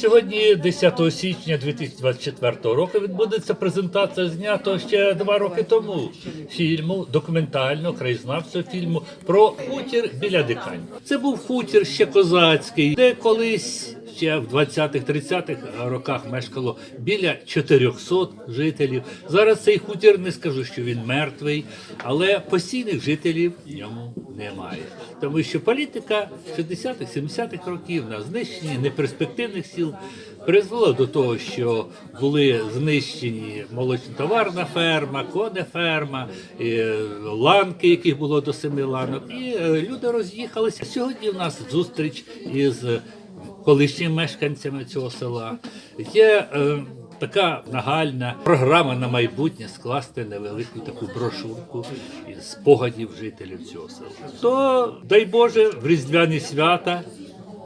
Сьогодні, 10 січня 2024 року, відбудеться презентація знятого ще два роки тому фільму, документального краєзнавчого фільму про хутір біля Дикань. Це був хутір ще козацький, де колись ще в 20-30-х роках мешкало біля 400 жителів. Зараз цей хутір не скажу, що він мертвий, але постійних жителів в ньому немає. Тому що політика 60-х, 70-х років на знищенні неперспективних сіл призвела до того, що були знищені молочнотоварна ферма, конеферма, ланки, яких було до семи ланок, і люди роз'їхалися. Сьогодні в нас зустріч із колишніми мешканцями цього села. Є е, така нагальна програма на майбутнє скласти невелику таку брошурку із спогадів жителів цього села. То дай Боже, в різдвяні свята.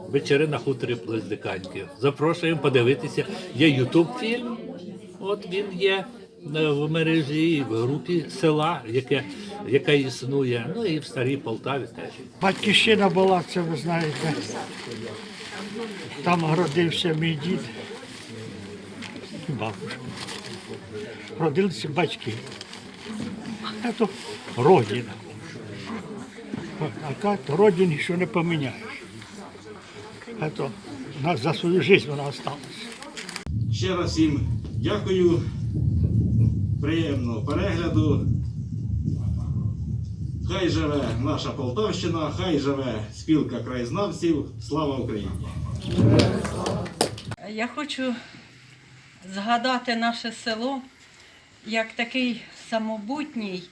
Вечери на хуторі Плездиканьки. Запрошуємо подивитися. Є Ютуб фільм. От він є в мережі, в групі села, яке, яка існує. Ну і в старій Полтаві теж. Батьківщина була, це ви знаєте. Там родився мій дід і бабушка. Родилися батьки. А то родина. А так родині що не поміняєш. А то на- за свою життя вона осталась. Ще раз всім дякую. Приємного перегляду. Хай живе наша Полтавщина, хай живе спілка краєзнавців. Слава Україні! Я хочу згадати наше село як такий самобутній,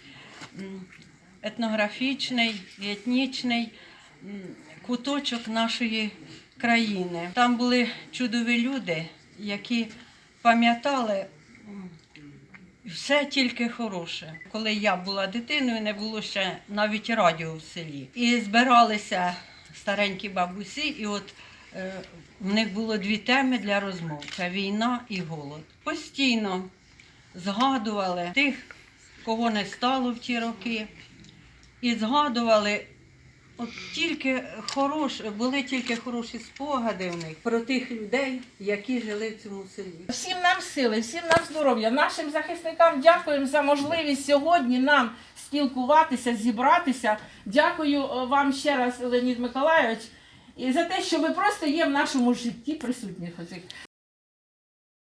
етнографічний етнічний куточок нашої країни. Там були чудові люди, які пам'ятали все тільки хороше. Коли я була дитиною, не було ще навіть радіо в селі. І збиралися старенькі бабусі, і от е, в них було дві теми для розмов: це війна і голод. Постійно згадували тих, кого не стало в ті роки, і згадували. От тільки хорош, були тільки хороші спогади в них про тих людей, які жили в цьому селі. Всім нам сили, всім нам здоров'я. Нашим захисникам дякуємо за можливість сьогодні нам спілкуватися, зібратися. Дякую е, вам ще раз, Леонід Миколайович, і за те, що ви просто є в нашому житті присутні.